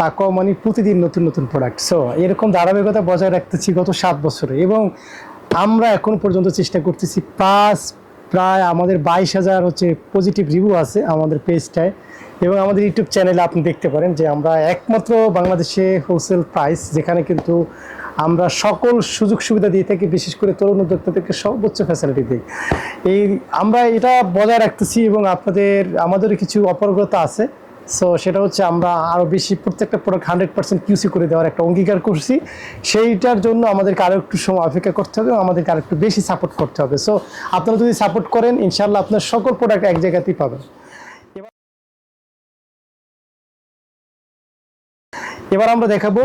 তাকও মানে প্রতিদিন নতুন নতুন প্রোডাক্ট সো এরকম ধারাবাহিকতা বজায় রাখতেছি গত সাত বছরে এবং আমরা এখন পর্যন্ত চেষ্টা করতেছি পাঁচ, প্রায় আমাদের বাইশ হাজার হচ্ছে পজিটিভ রিভিউ আছে আমাদের পেজটায় এবং আমাদের ইউটিউব চ্যানেলে আপনি দেখতে পারেন যে আমরা একমাত্র বাংলাদেশে হোলসেল প্রাইস যেখানে কিন্তু আমরা সকল সুযোগ সুবিধা দিয়ে থাকি, বিশেষ করে তরুণ উদ্যোক্তাদেরকে সর্বোচ্চ ফ্যাসিলিটি দিই। এই, আমরা এটা বজায় রাখতেছি এবং আপনাদের, আমাদেরও কিছু অপারগতা আছে। সো সেটা হচ্ছে আমরা আরও বেশি প্রত্যেকটা প্রোডাক্ট হান্ড্রেড পার্সেন্ট কিউসি করে দেওয়ার একটা অঙ্গীকার করছি। সেইটার জন্য আমাদেরকে আরও একটু সময় অপেক্ষা করতে হবে আমাদেরকে আরও একটু বেশি সাপোর্ট করতে হবে। সো আপনারা যদি সাপোর্ট করেন ইনশাল্লাহ আপনার সকল প্রোডাক্ট এক জায়গাতেই পাবেন। এবার আমরা দেখাবো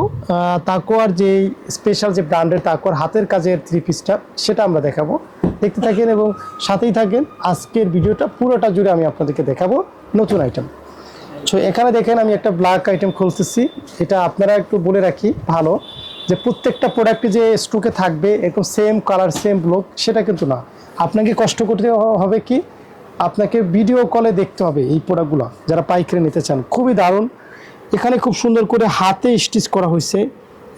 তাকোয়ার যে স্পেশাল যে ব্র্যান্ডের তাকোয়ার হাতের কাজের থ্রি পিসটা সেটা আমরা দেখাবো। দেখতে থাকেন এবং সাথেই থাকেন। আজকের ভিডিওটা পুরোটা জুড়ে আমি আপনাদেরকে দেখাবো নতুন আইটেম সো এখানে দেখেন আমি একটা ব্ল্যাক আইটেম খুলতেছি। এটা আপনারা একটু বলে রাখি, ভালো। যে প্রত্যেকটা প্রোডাক্টে যে স্টকে থাকবে, এরকম সেম কালার সেম লোক সেটা কিন্তু না। আপনাকে কষ্ট করতে হবে কি? আপনাকে ভিডিও কলে দেখতে হবে এই প্রোডাক্টগুলো যারা পাইকারি নিতে চান। খুবই দারুণ। এখানে খুব সুন্দর করে হাতে স্টিচ করা হয়েছে।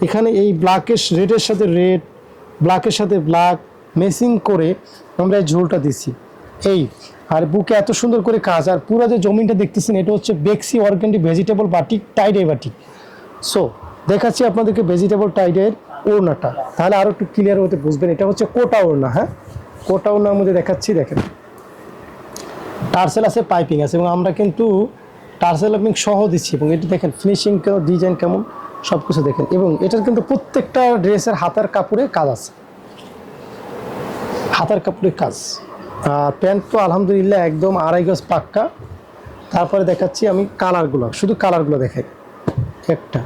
এখানে এই ব্ল্যাকের রেডের সাথে রেড ব্ল্যাকের সাথে ব্ল্যাক মেসিং করে আমরা এই ঝোলটা দিছি। এই, আর বুকে এত সুন্দর করে কাজ, আর পুরো যে জমিনটা দেখতেছেন, এটা হচ্ছে বেক্সি অর্গ্যানিক ভেজিটেবল বাটি টাইডে বাটি। সো দেখাচ্ছি আপনাদেরকে ভেজিটেবল টাইডের ওড়নাটা। তাহলে আরও একটু ক্লিয়ার হতে বুঝবেন, এটা হচ্ছে কোটা ওড়না হ্যাঁ? কোটা ওড়নার মধ্যে দেখাচ্ছি, দেখেন। টার্সেল আছে পাইপিং আছে, এবং আমরা কিন্তু টার্সেল পাইপিং সহ দিচ্ছি, এবং এটি দেখেন ফিনিশিং কেমন ডিজাইন কেমন সব কিছু দেখেন। এবং এটার কিন্তু প্রত্যেকটা ড্রেসের হাতার কাপড়ে কাজ আছে। হাতার কাপড়ের কাজ। প্যান্ট তো আলহামদুলিল্লাহ একদম আড়াই গজ পাক্কা। তারপরে দেখাচ্ছি আমি কালারগুলো, শুধু কালারগুলো দেখাই। একটা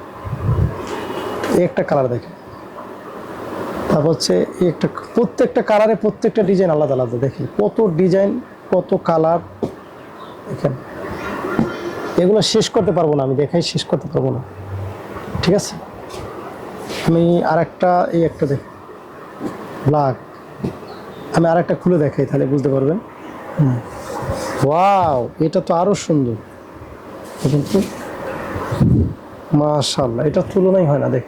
একটা কালার দেখেন তারপর হচ্ছে একটা, প্রত্যেকটা কালারে প্রত্যেকটা ডিজাইন আলাদা আলাদা দেখেন কত ডিজাইন, কত কালার, দেখেন। এগুলো শেষ করতে পারব না আমি, দেখাই শেষ করতে পারব না। ঠিক আছে? আমি আর একটা এই একটা দেখ। ব্ল্যাক। আমি আর একটা খুলে দেখাই, তাহলে বুঝতে পারবেন। ওয়াও, এটা তো আরও সুন্দর। কিন্তু মাশাল্লাহ এটা তুলনাই হয় না, দেখ।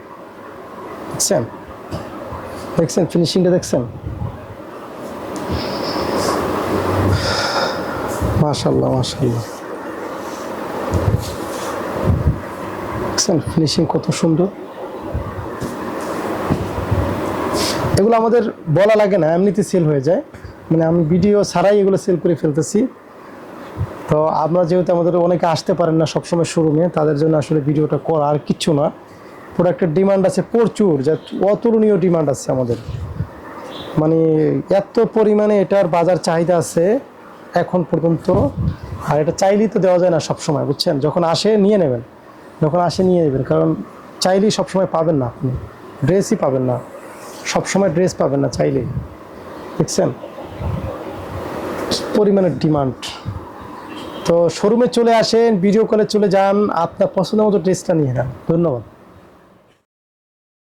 দেখছেন? দেখছেন? ফিনিশিংটা দেখছেন? মাশাল্লাহ মাশাল্লাহ দেখছেন? ফিনিশিং কত সুন্দর। এগুলো আমাদের বলা লাগে না এমনিতে সেল হয়ে যায়। মানে আমি ভিডিও ছাড়াই এগুলো সেল করে ফেলতেছি। তো আমরা যেহেতু আমাদের অনেকে আসতে পারেন না সবসময় শোরুমে তাদের জন্য আসলে ভিডিওটা করা আর কিচ্ছু না। প্রোডাক্টের ডিমান্ড আছে প্রচুর, যা অতুলনীয় ডিমান্ড আছে আমাদের। মানে এত পরিমাণে এটার বাজার চাহিদা আছে এখন পর্যন্ত, আর এটা চাইলেই তো দেওয়া যায় না সবসময়, বুঝছেন? যখন আসে, নিয়ে নেবেন। যখন আসে, নিয়ে নেবেন। কারণ চাইলেই সবসময় পাবেন না আপনি। ড্রেসই পাবেন না। সবসময় ড্রেস পাবেন না চাইলেই। দেখছেন? পরিমাণের ডিমান্ড। তো শোরুমে চলে আসেন, ভিডিও কলে চলে যান, আপনার পছন্দ মতো ড্রেসটা নিয়ে নেন। ধন্যবাদ।